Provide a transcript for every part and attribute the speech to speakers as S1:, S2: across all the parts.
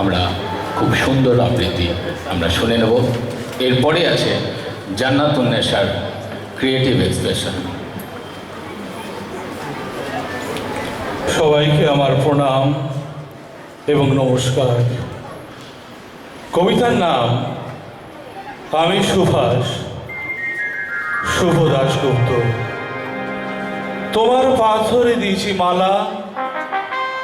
S1: আমরা খুব সুন্দর আবৃত্তি আমরা শুনে নেব। এরপরে আছে জান্নাতুন্নেসার ক্রিয়েটিভ এক্সপ্রেশন
S2: সবাইকে আমার প্রণাম এবং নমস্কার। কবিতার নাম, আমি সুভাষ, শুভ দাসগুপ্ত তোমার পাথরে দিয়েছি মালা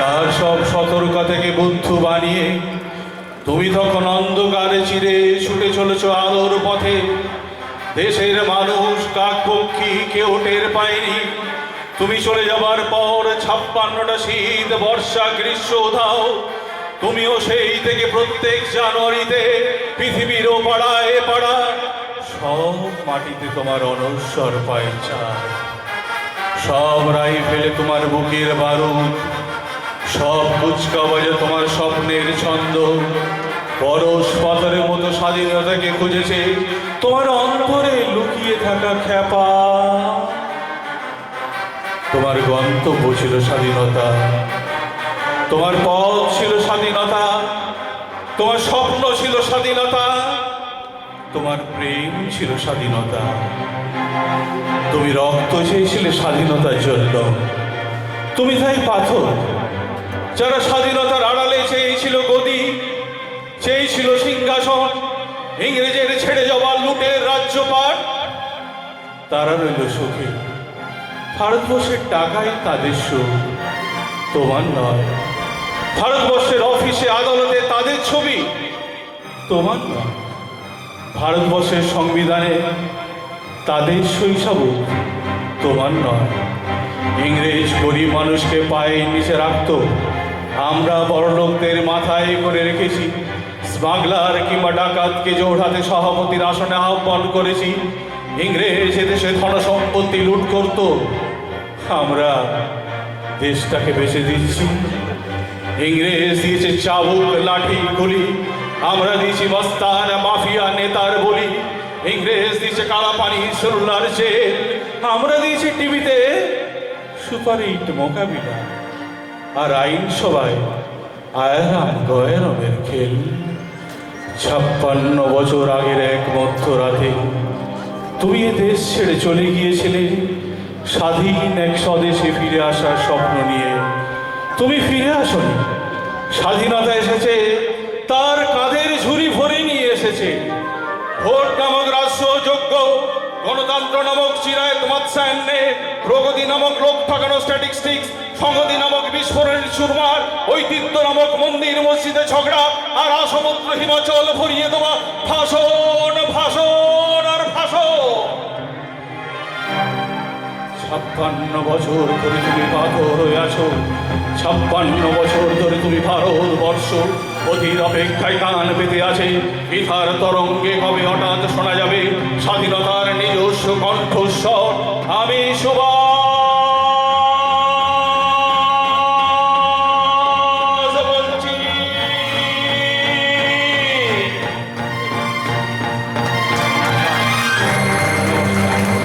S2: তার সব সতর্কতা থেকে বুদ্ধ বানিয়ে তুমি তখন অন্ধকারে চিরে ছুটে চলেছ আলোর পথে। দেশের মানুষ কাক পক্ষী কেউ টের পায়নি। তুমি চলে যাবার পর ছাপ্পান্নটা শীত, বর্ষা, গ্রীষ্ম দাও তুমিও সেই থেকে প্রত্যেক জানুয়ারিতে পৃথিবীর ও পাড়ায় এ পাড়া। সব মাটিতে তোমার অনস্বর পায় চায় সব রাই ফেলে তোমার বুকের বারুদ। সব কুচকাবাজে তোমার স্বপ্নের ছন্দ। পরশ পাথরের মতো স্বাধীনতাকে খুঁজেছে। তোমার অন্তরে লুকিয়ে থাকা খ্যাপা। তোমার গন্তব্য ছিল স্বাধীনতা। তোমার পথ ছিল স্বাধীনতা। তোমার স্বপ্ন ছিল স্বাধীনতা। তোমার প্রেম ছিল স্বাধীনতা। তুমি রক্ত চেয়েছিলে স্বাধীনতার জন্য। তুমি তাই পাথর। যারা স্বাধীনতার আড়ালে চেয়েছিল গদি চেয়েছিল সিংহাসন, ইংরেজের ছেড়ে যাওয়া লুটের রাজ্যপাট, তারা রইল সুখী। ভারতবর্ষের টাকাই তাদের সুখ, তোমার নয়। ভারতবর্ষের অফিসে আদালতে তাদের ছবি, তোমার নয়। ভারতবর্ষের সংবিধানে তাদের শৈশব, তোমার নয়। ইংরেজ গরিব মানুষকে পায়ে নিচে রাখত আমরা বড়লোকদের মাথায় করে রেখেছি। স্মাগলার কিংবা ডাকাতকে জোড়হাতে সভাপতির আসনে আহ্বান করেছি। ইংরেজ এদেশে ধন সম্পত্তি লুট করত। আমরা দেশটাকে বেঁচে দিচ্ছি। ইংরেজ দিয়েছে চাবুক, লাঠি, গুলি। আমরা দিয়েছি মস্তান, মাফিয়া, নেতার বলি। ইংরেজ দিয়েছে কালা পানি, সেলুলার জেল। আমরা দিয়েছি টিভিতে সুপার হিট মোকাবিলা। আর আইন সভায় আয়রাম গয়রমের খেল। ছাপ্পান্ন বছর আগের এক মধ্যরাতে তুমি এ দেশ ছেড়ে চলে গিয়েছিলে। স্বাধীন এক স্বদেশে ফিরে আসার স্বপ্ন নিয়ে। তুমি ফিরে আসনি। স্বাধীনতা এসেছে, তার কাঁধের ঝুড়ি ভরে নিয়ে এসেছে। ভোট নামক রাষ্ট্র যোগ্য, গণতন্ত্র নামক চিরায়ত মৎস্যান্নে প্রগতি নামক লোক ঠকানো স্ট্যাটিস্টিক্স সংহতি নামক বিস্ফোরণের সুরমার, ঐতিহ্য নামক মন্দির মসজিদে ঝগড়া, আর আসমুদ্র হিমাচল ভরিয়ে দেওয়া ভাষণ ভাষণ আর ভাষণ। ছাপ্পান্ন বছর ধরে তুমি পাথর হয়ে আছো। ছাপ্পান্ন বছর ধরে তুমি ভারতবর্ষ। অধীর অপেক্ষায় কান পেতে আছে। ইথার তরঙ্গে কবে হঠাৎ শোনা যাবে? স্বাধীনতার নিজস্ব কণ্ঠস্বর। আমি সুভাষ